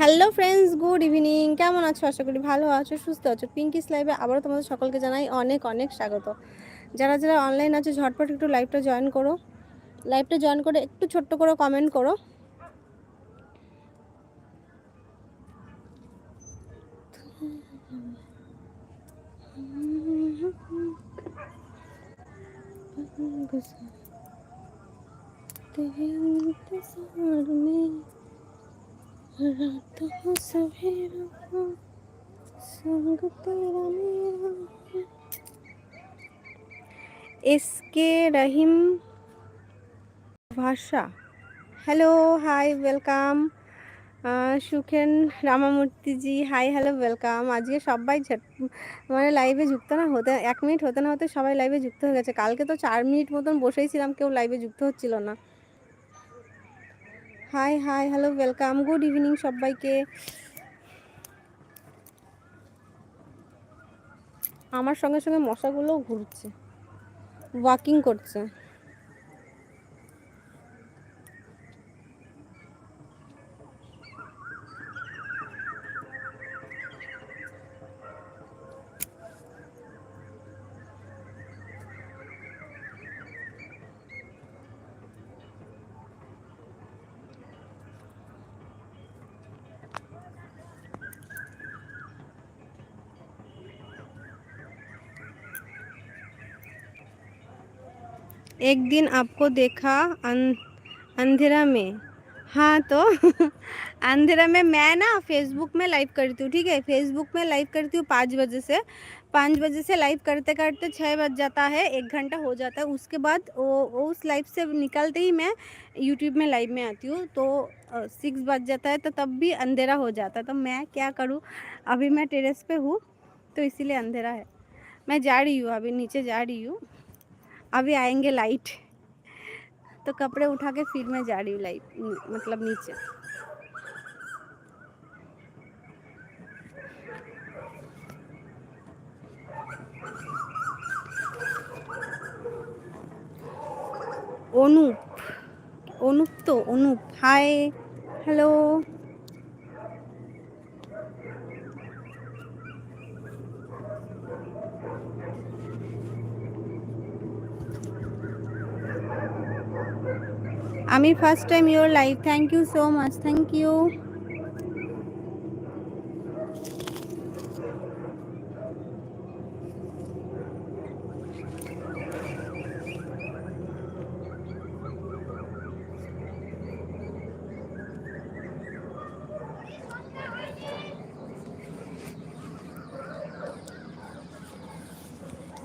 Hello friends good evening কেমন আছো? আশা করি ভালো আছো, সুস্থ আছো। পিঙ্কিস লাইভে আবারও তোমাদের সকলকে জানাই অনেক অনেক স্বাগত। যারা যারা অনলাইন আছে, ঝটপট একটু লাইভটা জয়েন করো। লাইভটা জয়েন করে একটু ছোট্ট করে কমেন্ট করো। रात हो सवेरा हो संग तेरा मेरा এসকে রহিম ভাষা হ্যালো হাই ওয়েলকাম সুখেন রামামূর্তিজি হাই হ্যালো ওয়েলকাম আজকে সবাই ঝট- মানে লাইভে যুক্ত না হতে এক মিনিট হতে না হতে সবাই লাইভে যুক্ত হয়ে গেছে কালকে তো চার মিনিট মতন বসেই ছিলাম কেউ লাইভে যুক্ত হচ্ছিল না Hi hi hello welcome good evening সবাইকে। আমার সঙ্গে সঙ্গে মশাগুলোও ঘুরছে। ওয়াকিং করছে। एक दिन आपको देखा अं, अंधेरा में। हाँ तो अंधेरा में मैं ना फेसबुक में लाइव करती हूँ ठीक है? फेसबुक में लाइव करती हूँ पाँच बजे से। पाँच बजे से लाइव करते करते छः बज जाता है एक घंटा हो जाता है। उसके बाद वो वो उस लाइव से निकलते ही मैं यूट्यूब में लाइव में आती हूँ तो सिक्स बज जाता है तो तब भी अंधेरा हो जाता है। तो मैं क्या करूँ? अभी मैं टेरेस पे हूँ तो इसीलिए अंधेरा है। मैं जा रही हूँ अभी नीचे जा रही हूँ। अभी आएंगे लाइट तो कपड़े उठा के फिर मैं जा रही हूँ लाइट मतलब नीचे অনুপ অনুপ তো অনুপ হাই হ্যালো আমি first time your live thank you so much thank you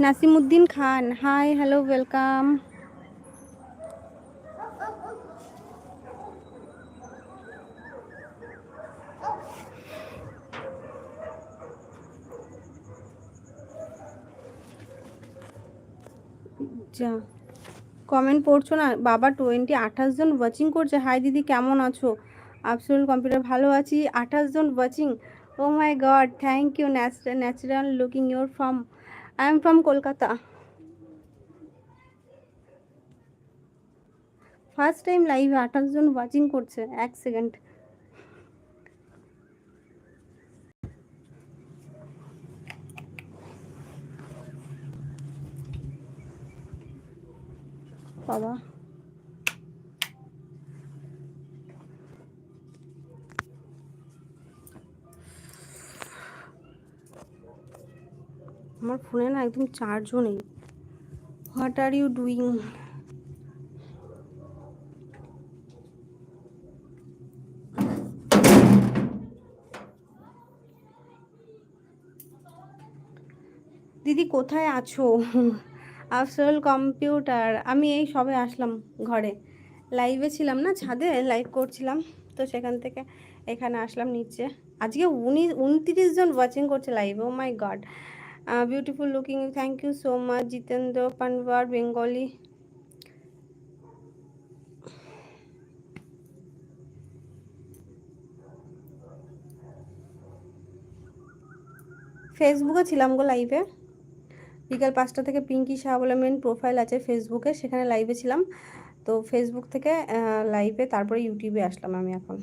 Nasimuddin Khan hi hello welcome যা। কমেন্ট পড়ছো না? বাবা টোয়েন্টি আঠাশ জন ওয়াচিং করছে। হাই দিদি, কেমন আছো? আফসুল কম্পিউটার ভালো আছি। আঠাশ জন watching oh my God thank you natural looking your from I am from Kolkata first time লাইভে আঠাশ জন ওয়াচিং করছে। এক সেকেন্ড বাবা। আমার ফোনে না একদম চার্জও নেই। হোয়াট আর ইউ ডুইং দিদি কোথায় আছো? আফসল কম্পিউটার। আমি এই সবে আসলাম ঘরে। লাইভে ছিলাম না ছাদে লাইভ করছিলাম। তো সেখান থেকে এখানে আসলাম নিচে। আজকে উনিশ জন ওয়াচিং করছে লাইভে ও my God beautiful looking thank you so much Jitendra Panwar Bengali ফেসবুকে ছিলাম গো লাইভে বিকাল পাঁচটা থেকে পিঙ্কি শাহ বলে মেন প্রোফাইল আছে ফেসবুকে সেখানে লাইভে ছিলাম। তো ফেসবুক থেকে লাইভে তারপরে ইউটিউবে আসলাম আমি এখন।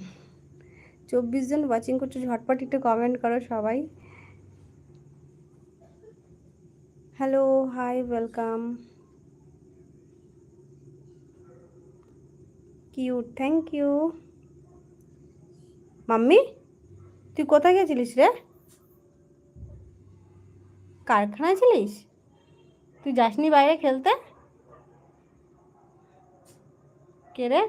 চব্বিশ জন ওয়াচিং করছ, ঝটপট একটু কমেন্ট করো সবাই। Hello hi welcome cute thank you mummy, তুই কোথায় গেছিলিস রে? কারখানায় ছিলিস? তুই যাসনি বাইরে খেলতে কে রে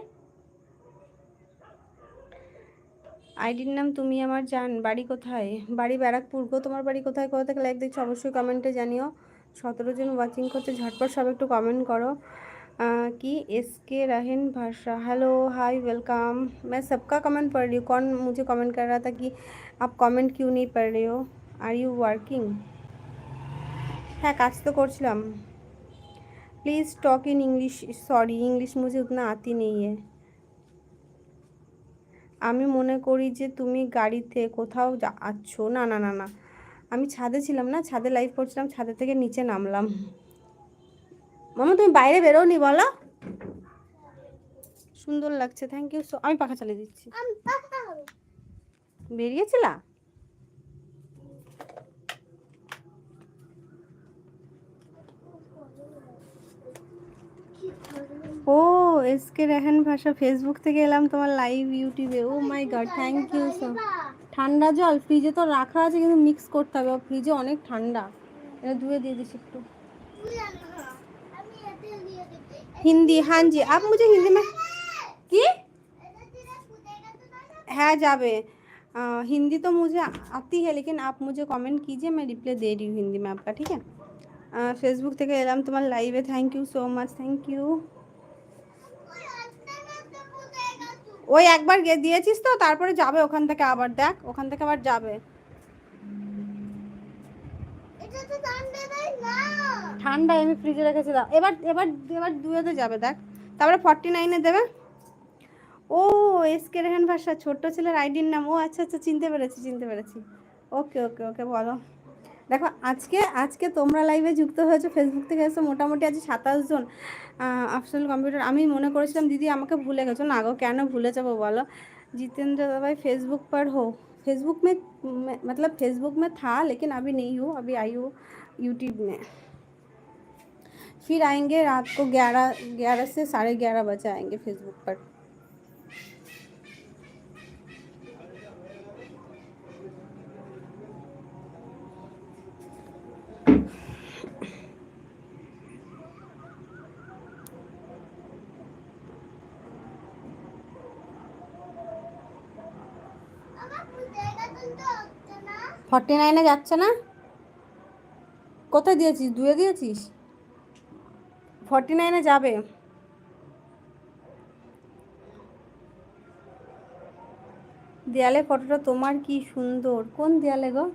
আইডির নাম তুমি আমার জান বাড়ি কোথায় বাড়ি ব্যারাকপুর গো তোমার বাড়ি কোথায় কোথা থেকে লাইক দেখছো অবশ্যই কমেন্টে জানিও সতেরো জন ওয়াচিং করছে ঝটপট সব একটু কমেন্ট করো अह, कि इसके रहन भाषा हेलो हाय वेलकम मैं सबका कमेंट पढ़ रही हूँ कौन मुझे कमेंट कर रहा था कि आप कमेंट क्यों नहीं पढ़ रहे हो आर यू वर्किंग হ্যাঁ কাজ তো করছিলাম। Please talk in English sorry English মুঝে উতনা আতি নেই আমি মনে করি যে তুমি গাড়িতে কোথাও যাচ্ছ না না না না। আমি ছাদে ছিলাম না ছাদে লাইভ করছিলাম ছাদে থেকে নিচে নামলাম। মামা তুমি বাইরে বেরো নি বলো। সুন্দর লাগছে থ্যাংক ইউ সো আমি পাখা চালিয়ে দিচ্ছি। বেরিয়েছিলাম ও এসকে রেহান ভাষা ফেসবুক থেকে এলাম তোমার লাইভ ইউটিউবে oh my god thank you so ঠান্ডা জল ফ্রিজে তো রাখা আছে কিন্তু মিক্স করতে হবে ফ্রিজে অনেক ঠান্ডা এটা ধুয়ে দিয়ে দিস একটু हिंदी हाँ जी आप मुझे हिंदी में की है जावे अ, हिंदी तो मुझे आती है लेकिन आप मुझे कमेंट कीजिए मैं रिप्लाई दे रही हूँ हिंदी में आपका ठीक है फेसबुक থেকে এলাম তোমার লাইভে thank you so much thank you ওই একবার গে- দিয়েছিস তো তারপরে যাবে ওখান থেকে আবার দেখ ওখান থেকে আবার যাবে। ঠান্ডা আমি ফ্রিজে রেখেছি দাও। এবার এবার এবার দুয়েতে যাবে দেখ। তারপরে ফর্টি নাইনে দেবে। ও এস কে রেহান ভাষা ছোট্ট ছেলের আইডির নাম। ও আচ্ছা আচ্ছা চিনতে পেরেছি চিনতে পেরেছি। ওকে ওকে ওকে বলো। দেখো আজকে আজকে তোমরা লাইভে যুক্ত হয়েছো ফেসবুক থেকে এসে মোটামুটি আজ সাতাশ জন আফসল কম্পিউটার আমি মনে করেছিলাম দিদি আমাকে ভুলে গেছো না গো কেন ভুলে যাবো বলো जितेंद्र दवाई फेसबुक पर हो फेसबुक में में- मतलब फेसबुक में था लेकिन अभी नहीं हूँ अभी आई हूँ यूट्यूब में फिर आएंगे रात को ग्यारह ग्यारह से साढ़े ग्यारह बजे आएंगे फेसबुक पर ফর্টি নাইনে যাচ্ছে না? কোথায় দিয়েছিস? দুয়ে দিয়েছিস? ফর্টি নাইনে যাবে। দেয়ালে ফটোটা তোমার কি সুন্দর। কোন দেয়ালে গো?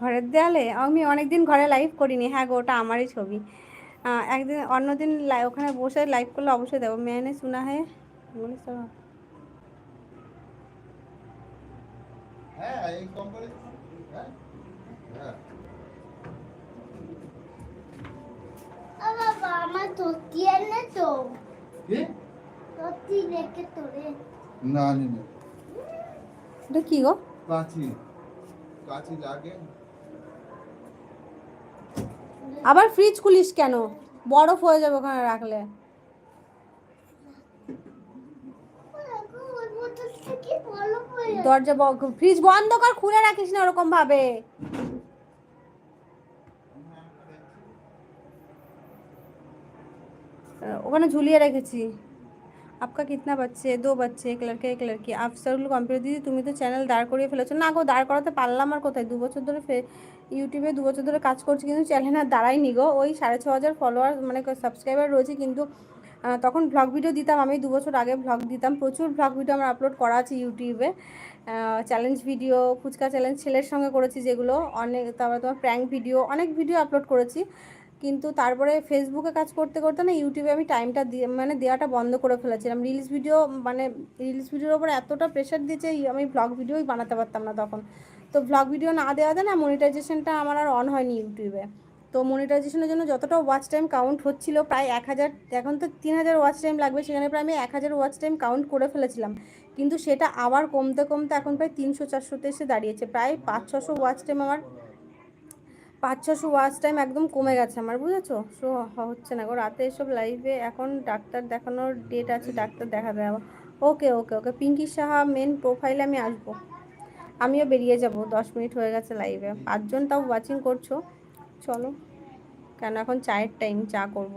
ঘরের দেয়ালে? আমি অনেকদিন ঘরে লাইভ করিনি। হ্যাঁ গো, ওটা আমারই ছবি। একদিন, অন্যদিন ওখানে বসে লাইভ করলে অবশ্যই দেবো। মেয়ে শোনা है বলিস হ্যাঁ এই কোম্পানি হ্যাঁ? হ্যাঁ। বাবা আমার ধরতি এনে তো। কি? ধরতি রেখে তোরে। না নি না। এটা কি গো? কাঁচি। কাঁচি লাগে। আবার ফ্রিজ খুলিস কেন? বরফ হয়ে যাবে ওখানে রাখলে ওর বোতল থেকে ভালো হয়ে দরজা ফ্রিজ বন্ধ কর, খুলে রাখিস না ওরকম ভাবে। ওখানে ঝুলিয়ে রেখেছি। আপকা কিতনা বাচ্চে, দো বাচ্চে, এক লড়কা, এক লড়কি। আফসারুল কম্পিউটার দিদি তুমি তো চ্যানেল দাঁড় করিয়ে ফেলেছো। না গো, দাঁড় করাতে পারলাম আর কোথায়? দু বছর ধরে ইউটিউবে দু বছর ধরে কাজ করছি, কিন্তু চ্যানেল আর দাঁড়ায়নি গো। ওই সাড়ে ছ হাজার ফলোয়ার মানে সাবস্ক্রাইবার রয়েছে, কিন্তু তখন ভ্লগ ভিডিও দিতাম, আমি দু বছর আগে ভ্লগ দিতাম। প্রচুর ভ্লগ ভিডিও আমার আপলোড করা আছে ইউটিউবে চ্যালেঞ্জ ভিডিও ফুচকা চ্যালেঞ্জ ছেলের সঙ্গে করেছি যেগুলো। অনেক, তারপরে তোমার প্র্যাঙ্ক ভিডিও অনেক ভিডিও আপলোড করেছি। কিন্তু তারপরে ফেসবুকে কাজ করতে করতে না ইউটিউবে আমি টাইমটা দিয়ে মানে দেওয়াটা বন্ধ করে ফেলেছিলাম। রিলস ভিডিও মানে রিলস ভিডিওর ওপর এতটা প্রেশার দিয়েছে আমি ভ্লগ ভিডিওই বানাতে পারতাম না তখন। তো ভ্লগ ভিডিও না দেওয়া দেওয়াতে না মনিটাইজেশনটা আমার আর অন হয়নি ইউটিউবে তো মনিটাইজেশনের জন্য যতটা ওয়াচ টাইম কাউন্ট হচ্ছিল প্রায় এক হাজার, এখন তো তিন হাজার ওয়াচ টাইম লাগবে, সেখানে প্রায় আমি এক হাজার ওয়াচ টাইম কাউন্ট করে ফেলেছিলাম। কিন্তু সেটা আবার কমতে কমতে এখন প্রায় তিনশো, চারশোতে এসে দাঁড়িয়েছে, প্রায় পাঁচ, ছশো ওয়াচ টাইম আমার, পাঁচ, ছশো ওয়াচ টাইম একদম কমে গেছে আমার, বুঝেছ? সো হচ্ছে না। গো রাতে এসব লাইভে এখন ডাক্তার দেখানোর ডেট আছে, ডাক্তার দেখাতে যাব okay okay okay Pinky Saha main প্রোফাইলে আমি আসব। আমিও বেরিয়ে যাব, দশ মিনিট হয়ে গেছে লাইভে পাঁচজন তাও ওয়াচিং করছ। চলো। কেন এখন চায়ের টাইম চা করব।